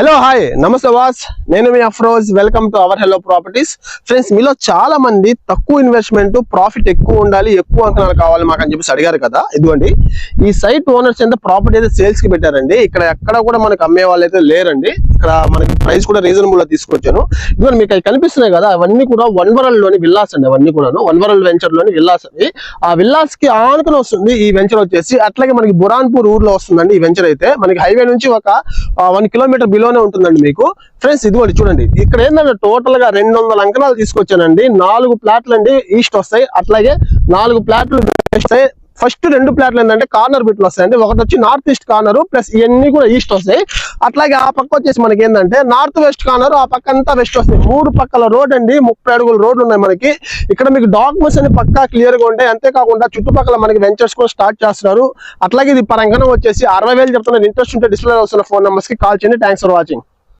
Hello hi నమస్తే వాస్ నేను మీ Afroz welcome to our hello properties friends మీలో చాలా మంది తక్కువ ఇన్వెస్ట్మెంట్ ప్రాఫిట్ ఎక్కువ ఉండాలి ఎక్కువ అంకణాలు కావాలి మాకు అని చెప్పేసి అడిగారు కదా. ఇదిగోండి ఈ సైట్ ఓనర్స్ ఎంత ప్రాపర్టీ అయితే సేల్స్కి పెట్టారండి ఇక్కడ ఎక్కడ కూడా మనకి అమ్మే వాళ్ళు అయితే లేరండి. ఇక్కడ మనకి ప్రైస్ కూడా రీజనబుల్గా తీసుకొచ్చాను ఇదిగో మీకు అవి కనిపిస్తున్నాయి కదా అవన్నీ కూడా వన్ వరల్డ్లోని విల్లాస్ అండి అవన్నీ కూడాను. వన్ వరల్డ్ వెంచర్లోని విల్లాస్ అవి. ఆ విల్లాస్కి ఆనుకుని వస్తుంది ఈ వెంచర్ వచ్చేసి. అట్లాగే మనకి బురాన్పూర్ ఊర్లో వస్తుందండి ఈ వెంచర్ అయితే. మనకి హైవే నుంచి ఒక వన్ కిలోమీటర్ బిలోనే ఉంటుందండి మీకు. ఫ్రెండ్స్ ఇదిగోండి చూడండి. ఇక్కడ ఏంటంటే టోటల్గా రెండు వందల అంకణాలు తీసుకొచ్చానండి. నాలుగు ప్లాట్లు అండి ఈస్ట్ వస్తాయి. అట్లాగే నాలుగు ప్లాట్లు వస్తాయి. ఫస్ట్ రెండు ప్లాట్లు ఏంటంటే కార్నర్ బిట్లు వస్తాయండి. ఒకటి వచ్చి నార్త్ ఈస్ట్ కార్నర్ ప్లస్ ఇవన్నీ కూడా ఈస్ట్ వస్తాయి. అట్లాగే ఆ పక్క వచ్చేసి మనకి ఏంటంటే నార్త్ వెస్ట్ కార్నర్ ఆ పక్క అంతా వెస్ట్ వస్తాయి. మూడు పక్కల రోడ్ అండి. ముప్పై అడుగుల రోడ్లు ఉన్నాయి మనకి. ఇక్కడ మీకు డాక్యుమెంట్స్ అన్ని పక్కా క్లియర్గా ఉంటాయి. అంతేకాకుండా చుట్టుపక్కల మనకి వెంచర్స్ కూడా స్టార్ట్ చేస్తున్నారు. అట్లాగే ఇది పరంగా వచ్చేసి అరవై వేలు చెప్తున్నారు. ఇంట్రెస్ట్ ఉంటే డిస్ప్లే వస్తున్న ఫోన్ నెంబర్స్కి కాల్ చేయండి. Thanks for watching